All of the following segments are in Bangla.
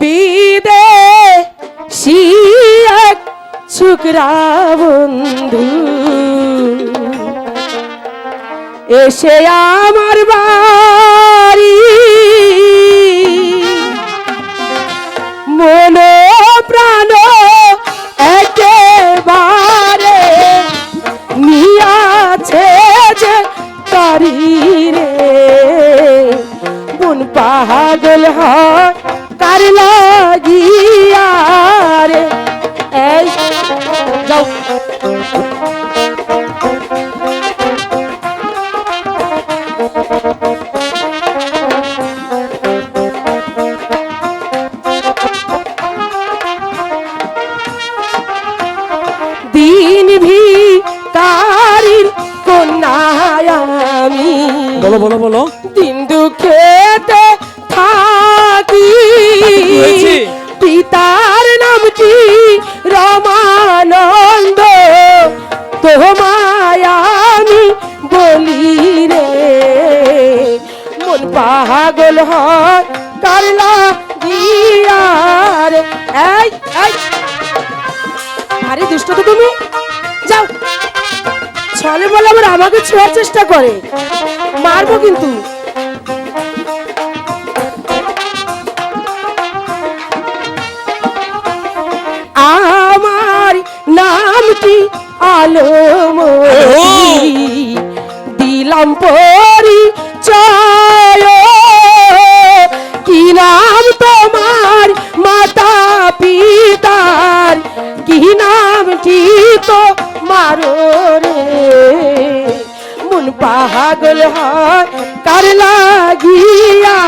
বিদে এক ছুকরা বন্ধু। এসে আমার বাড়ি। মন প্রাণ একেবারে নিয়াছে যে তারি রে। মন পাগল হয়। কার লাগিয়া রে। এই যাও। দিন ভি কারির কন্যায় আমি। বলো বলো বলো। দিন দুঃখেতে পাগল হয় গিয়ার এই এই। ভারী দুষ্ট তো তুমি। যাও। ছলে বলে আবার আমাকে ছোঁয়ার চেষ্টা করে। মারবো কিন্তু। আমার নামটি আলম দিলাম পরি কি নামটি তো মারো রে। মন পাগল হয় কার লাগিয়া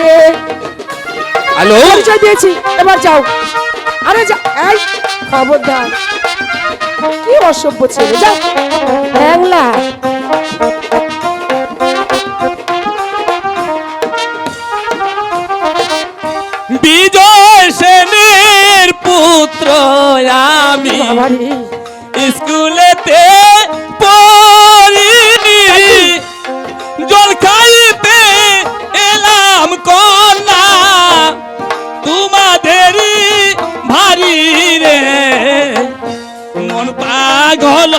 রে। হ্যালো? পরিচয় দিয়েছি এবার যাও। আরে যা এই খবরদার। কি অসভ্য ছেলে যা হ্যাংলা বাবারে স্কুলেতে পড়িনি। জল খাইতে এলাম কন্যা। তোমাদেরই ভারী রে। মন পাগল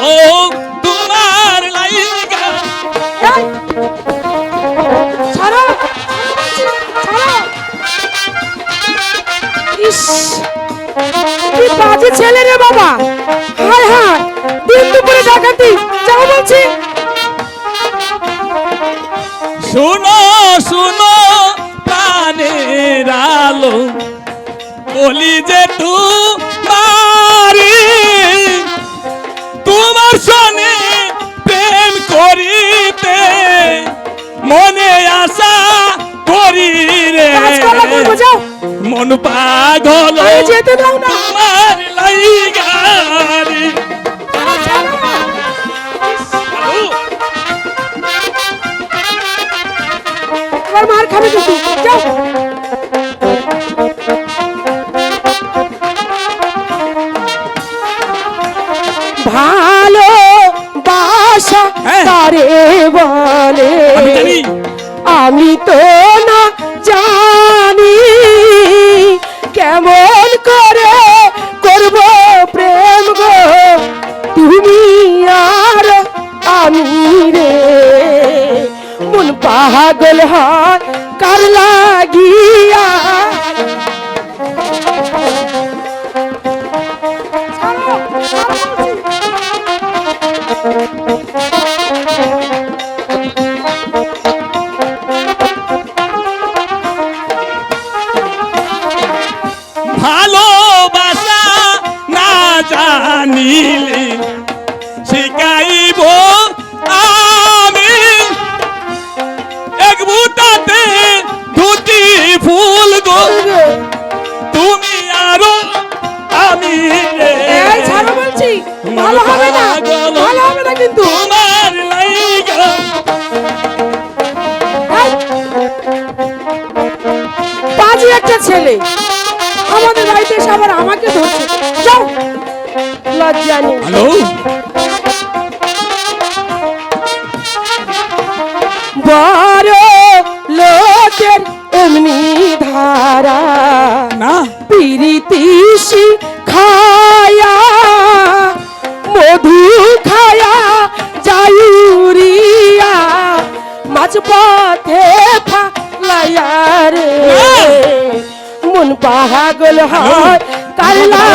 বাজে ছেলে রে বাবা। হায় হায় দিন দুপুরে ডাকাতি যাও বলছি শুনো শুনো প্রাণের আলো বলি যে তোমারি তোমার সনে প্রেম করিতে মনে আশা করি রে। মন পাগল তোমার হ্যাঁ। বলে আমি তো না জানি কেমন করে আবার আমাকে ধরছে। যাও। লজ্জা নেই। হ্যালো? বড় লোকের এমনি ধারা। পিরিতিসি খায়া মধু খায়া যাইউরিয়া মাঝ পথে ফালাইয়া রে। মন পাগল হয় কাল্লা